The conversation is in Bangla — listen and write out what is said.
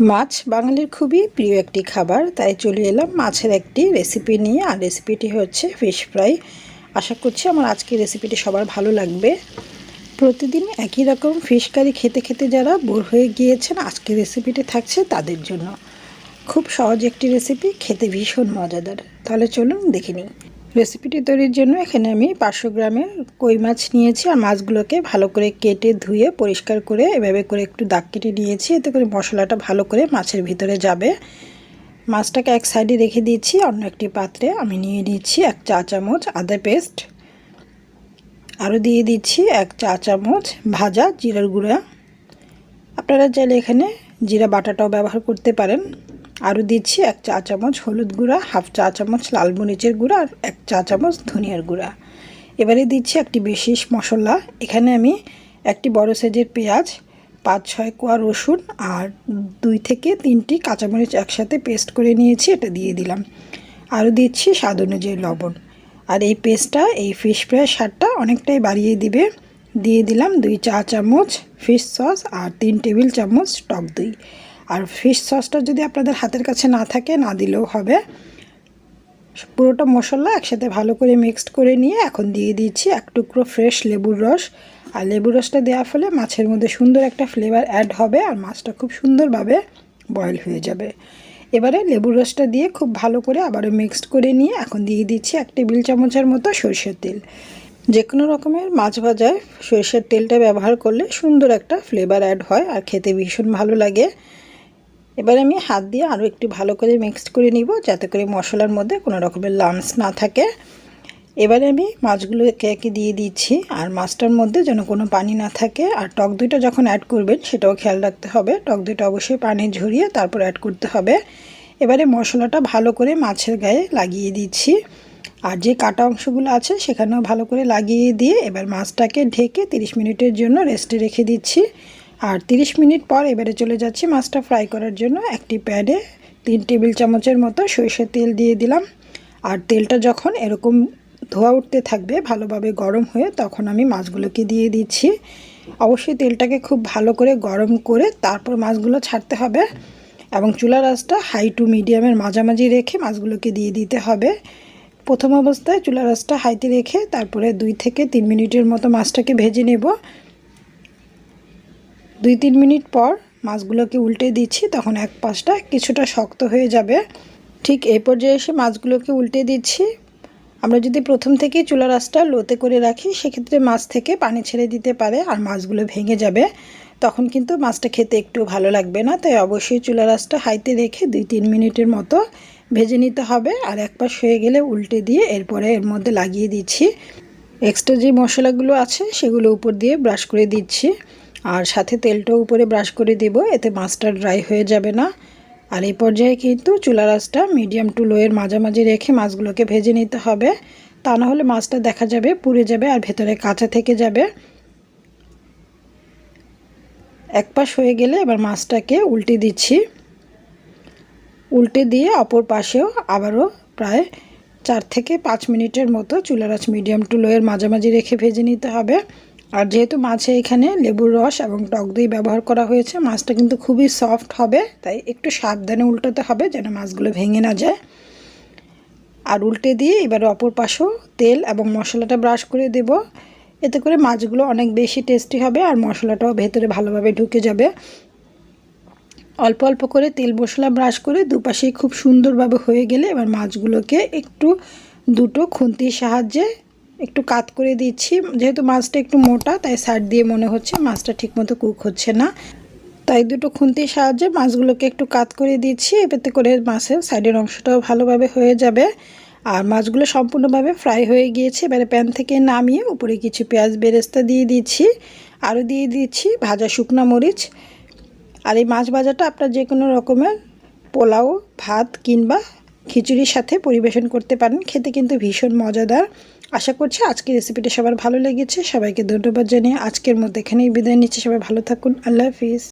মাছ বাঙালির খুবই প্রিয় একটি খাবার, তাই চলে এলাম মাছের একটি রেসিপি নিয়ে। আর রেসিপিটি হচ্ছে ফিশ ফ্রাই আশা করছি আমার আজকের রেসিপিটি সবার ভালো লাগবে। প্রতিদিন একই রকম ফিশ কারি খেতে খেতে যারা বোর হয়ে গিয়েছেন, আজকের রেসিপিটি থাকছে তাদের জন্য। খুব সহজ একটি রেসিপি খেতে ভীষণ মজাদার। তাহলে চলুন দেখে নিই। রেসিপিটি তৈরির জন্য এখানে আমি পাঁচশো গ্রামের কই মাছ নিয়েছি আর মাছগুলোকে ভালো করে কেটে ধুয়ে পরিষ্কার করে এভাবে করে একটু দাগ কেটে নিয়েছি। এতে করে মশলাটা ভালো করে মাছের ভিতরে যাবে। মাছটাকে এক সাইডে রেখে দিয়েছি, অন্য একটি পাত্রে আমি নিয়ে নিচ্ছি এক চা চামচ আদা পেস্ট। আরও দিয়ে দিচ্ছি এক চা চামচ ভাজা জিরার গুঁড়া। আপনারা চাইলে এখানে জিরা বাটাটাও ব্যবহার করতে পারেন। আরও দিচ্ছি এক চা চামচ হলুদ গুঁড়া, হাফ চা চামচ লাল মরিচের গুঁড়া আর এক চা চামচ ধনিয়ার গুঁড়া। এবারে দিচ্ছি একটি বিশেষ মশলা। এখানে আমি একটি বড় সাইজের পেঁয়াজ, পাঁচ ছয় কোয়া রসুন আর দুই থেকে তিনটি কাঁচামরিচ একসাথে পেস্ট করে নিয়েছি, এটা দিয়ে দিলাম। আরও দিচ্ছি স্বাদ অনুযায়ী লবণ। আর এই পেস্টটা, এই ফিশ ফ্রাই স্বাদটা অনেকটাই বাড়িয়ে দিবে। দিয়ে দিলাম দুই চা চামচ ফিশ সস আর তিন টেবিল চামচ টক দই। আর ফিশ সসটা যদি আপনাদের হাতের কাছে না থাকে, না দিলেও হবে। পুরোটা মশলা একসাথে ভালো করে মিক্সড করে নিয়ে এখন দিয়ে দিচ্ছি এক টুকরো ফ্রেশ লেবুর রস। আর লেবুর রসটা দেওয়ার ফলে মাছের মধ্যে সুন্দর একটা ফ্লেভার অ্যাড হবে আর মাছটা খুব সুন্দরভাবে বয়েল হয়ে যাবে। এবারে লেবুর রসটা দিয়ে খুব ভালো করে আবারও মিক্সড করে নিয়ে এখন দিয়ে দিচ্ছি এক টেবিল চামচের মতো সরষের তেল। যে কোনো রকমের মাছ ভাজায় সরষের তেলটা ব্যবহার করলে সুন্দর একটা ফ্লেভার অ্যাড হয় আর খেতে ভীষণ ভালো লাগে। এবার আমি হাত দিয়ে আরও একটু ভালো করে মিক্সড করে নিব, যাতে করে মশলার মধ্যে কোনো রকমের লামস না থাকে। এবারে আমি মাছগুলো একে একে দিয়ে দিচ্ছি, আর মাছটার মধ্যে যেন কোনো পানি না থাকে। আর টক দইটা যখন অ্যাড করবেন, সেটাও খেয়াল রাখতে হবে। টক দইটা অবশ্যই পানি ঝরিয়ে তারপর অ্যাড করতে হবে। এবারে মশলাটা ভালো করে মাছের গায়ে লাগিয়ে দিচ্ছি। আর যে কাটা অংশগুলো আছে, সেখানেও ভালো করে লাগিয়ে দিয়ে এবার মাছটাকে ঢেকে 30 মিনিটের জন্য রেস্টে রেখে দিচ্ছি। আর 30 মিনিট পর এবারে চলে যাচ্ছি মাছটা ফ্রাই করার জন্য একটি প্যাডে তিন টেবিল চামচের মতো সরিষার তেল দিয়ে দিলাম। আর তেলটা যখন এরকম ধোয়া উঠতে থাকবে, ভালোভাবে গরম হয়ে তখন আমি মাছগুলোকে দিয়ে দিচ্ছি। অবশ্যই তেলটাকে খুব ভালো করে গরম করে তারপর মাছগুলো ছাড়তে হবে এবং চুলা রাসটা হাই টু মিডিয়ামের মাঝামাঝি রেখে মাছগুলোকে দিয়ে দিতে হবে। প্রথম অবস্থায় চুলা রাসটা হাইতে রেখে তারপরে দুই থেকে তিন মিনিটের মতো মাছটাকে ভেজে নেব। দুই তিন মিনিট পর মাছগুলোকে উল্টে দিচ্ছি, তখন এক পাশটা কিছুটা শক্ত হয়ে যাবে। ঠিক এই পর্যায়ে এসে মাছগুলোকে উল্টে দিচ্ছি। আমরা যদি প্রথম থেকেই চুলা রাসটা লোতে করে রাখি, সেক্ষেত্রে মাছ থেকে পানি ছেড়ে দিতে পারে আর মাছগুলো ভেঙে যাবে। তখন কিন্তু মাছটা খেতে একটু ভালো লাগবে না, তাই অবশ্যই চুলা রাসটা হাইতে রেখে দুই তিন মিনিটের মতো ভেজে নিতে হবে আর এক পাশ হয়ে গেলে উল্টে দিয়ে এরপরে এর মধ্যে লাগিয়ে দিচ্ছি। এক্সট্রা যে মশলাগুলো আছে, সেগুলো উপর দিয়ে ব্রাশ করে দিচ্ছি। আর সাথে তেলটাও উপরে ব্রাশ করে দেব, এতে মাছটা ড্রাই হয়ে যাবে না। আর এই পর্যায়ে কিন্তু চুলা রাসটা মিডিয়াম টু লোয়ের মাঝামাঝি রেখে মাছগুলোকে ভেজে নিতে হবে। তা না হলে মাছটা দেখা যাবে পুড়ে যাবে আর ভেতরে কাঁচা থেকে যাবে। এক পাশ হয়ে গেলে এবার মাছটাকে উল্টে দিচ্ছি। উল্টে দিয়ে অপর পাশেও আবারও প্রায় চার থেকে পাঁচ মিনিটের মতো চুলার আঁচ মিডিয়াম টু লোয়ের মাঝামাঝি রেখে ভেজে নিতে হবে। আর যেহেতু মাছে এখানে লেবুর রস এবং টক দই ব্যবহার করা হয়েছে, মাছটা কিন্তু খুবই সফট হবে, তাই একটু সাবধানে উল্টোতে হবে যেন মাছগুলো ভেঙে না যায়। আর উল্টে দিয়ে এবার অপর পাশেও তেল এবং মশলাটা ব্রাশ করে দেব। এতে করে মাছগুলো অনেক বেশি টেস্টি হবে আর মশলাটাও ভেতরে ভালোভাবে ঢুকে যাবে। অল্প অল্প করে তেল মশলা ব্রাশ করে দুপাশেই খুব সুন্দরভাবে হয়ে গেলে এবার মাছগুলোকে একটু দুটো খুন্তির সাহায্যে একটু কাত করে দিচ্ছি। যেহেতু মাছটা একটু মোটা, তাই সাইড দিয়ে মনে হচ্ছে মাছটা ঠিকমতো কুক হচ্ছে না। তাই দুটো খুন্তির সাহায্যে মাছগুলোকে একটু কাত করে দিচ্ছি। এতে করে মাছের সাইডের অংশটাও ভালোভাবে হয়ে যাবে। আর মাছগুলো সম্পূর্ণভাবে ফ্রাই হয়ে গিয়েছে। এবারে প্যান থেকে নামিয়ে উপরে কিছু পেঁয়াজ বেরেস্তা দিয়ে দিচ্ছি। আরও দিয়ে দিচ্ছি ভাজা শুকনো মরিচ। আর এই মাছ ভাজাটা আপনার যে কোনো রকমের পোলাও, ভাত কিংবা খিচুড়ির সাথে পরিবেশন করতে পারেন। খেতে কিন্তু ভীষণ মজাদার। আশা করছি আজকের রেসিপিটা সবার ভালো লেগেছে। সবাইকে ধন্যবাদ জানিয়ে আজকের মধ্যে এখানেই বিদায় নিচ্ছি। সবাই ভালো থাকুন। আল্লাহ হাফিজ।